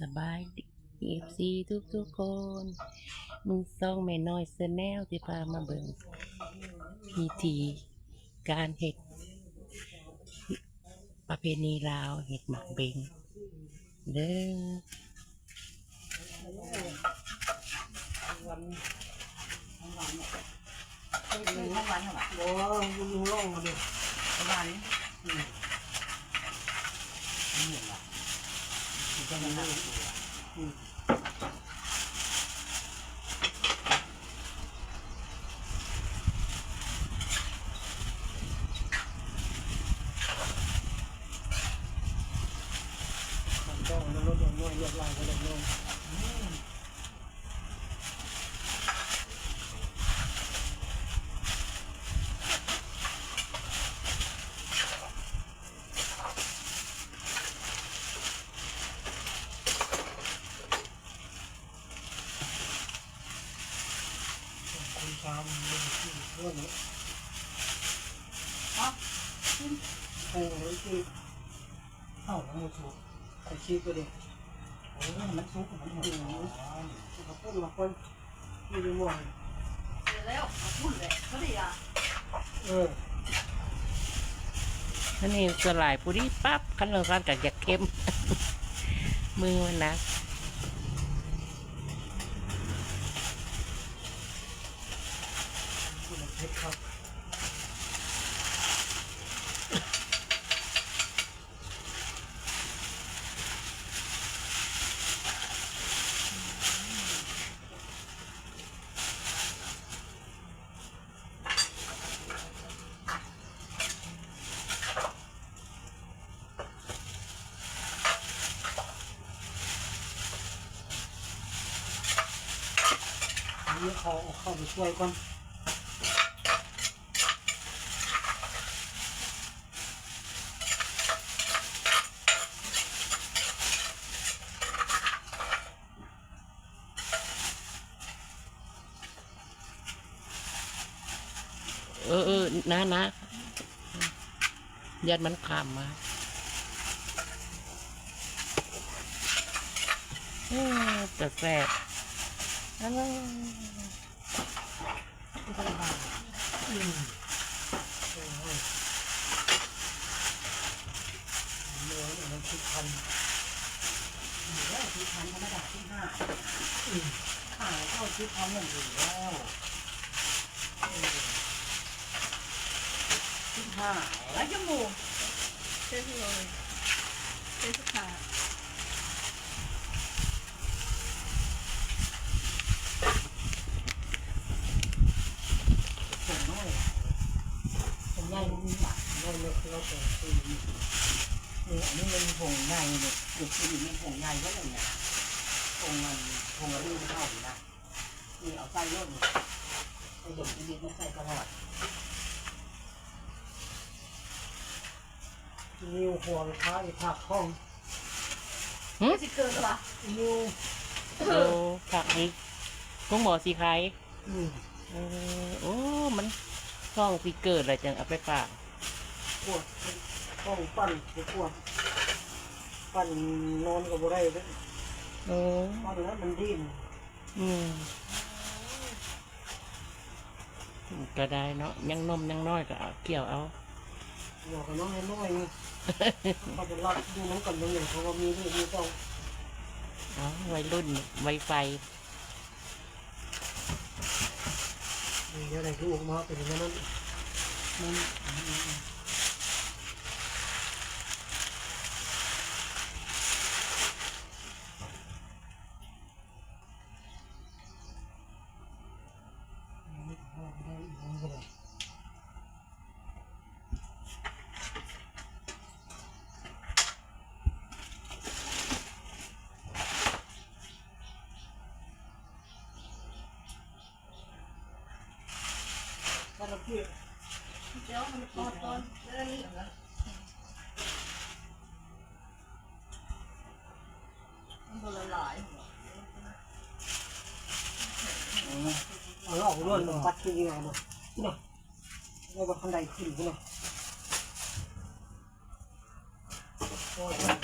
สบายดีเอฟซีทุกทุกๆคนมึงซ่องแม่น้อยเซนแนลที่พามาเบิ่งพิธีการเห็ด ประเพณีลาวเห็ดหมักเบงเด้อมีทั้งวันเหรอโอ้ลุงล่องมาดิวันจะมานั่งมัน ต้องลดลงน้อยเรียกลายก็ลดลงย คุณตามเรื่องนี้อ๋อโอ้ยคือเอ้าแล้วมันถูกใส่ชีสก็ดีโอ้ยมันซุกมันหมดมาพ่นมาพ่นไม่ได้ม่วงเดี๋ยวแล้วเอาพูดเลยเขาดีอะเอออันนี้สลายปุริปั๊บขั้นเราร้านกับอยาเข้มมือมันนะ คุณเพชรครับนี่เขาเอาเข้าไปช่วยก่อน เออเออ นะนะยันมันขามมาจะแสบนนั้นอืมโอ้ยเนื้อเนี่ยมันคือพันแล้วที่พันธรรมดาที่ห้าขายเข้าที่พันอย่งอื่แล้ว ที่ห้าแล้วจมูกเส้นเลยเส้นสุดท้ายส่งน้อยเป็นใหญ่มันมีหลักน้เล็กเราแต่คือนี่อันนี้มันผงใหญ่เนี่ยเด็กผู้หญิงมันผงใหญ่ก็เลยนะผงมันผงกระดูกเข้าอยู่นะนี่เอาใส่รถนี่ไอ้เด็กเด็กมันใส่ตลอด นิ้วหัวขาอีกผักห้องไม่สิเกินหรอนิ้วโอ้ผักนี้กุ้งหมอสีไข่อืมเออโอ้ มันท้องสีเกิดอะไรจังเอาไปฝากปวดห้องปั้นปวดปั้นนอนกับบ่ได้เลยโอ้ปั้นแล้วมันดิ้นอืมก็ได้เนาะยังนมยังน้อยก็เอาเกี่ยวเอา บอกกับน้องให้น้อยนี่เขาจะรับดูน้องกันตรงไหนเพราะว่ามีนี่มีต้องเอาวัยรุ่นไวไฟมีอะไรที่ออกมาเป็นอย่างนั้นมัน เดี๋ยวมันตอนตอนเรื่องนี้มันตัวหลายเอาเราเลื่อนปัดขึ้นยังไงเนาะเนาะไม่ว่าคันใดขึ้นเนาะโอ้ย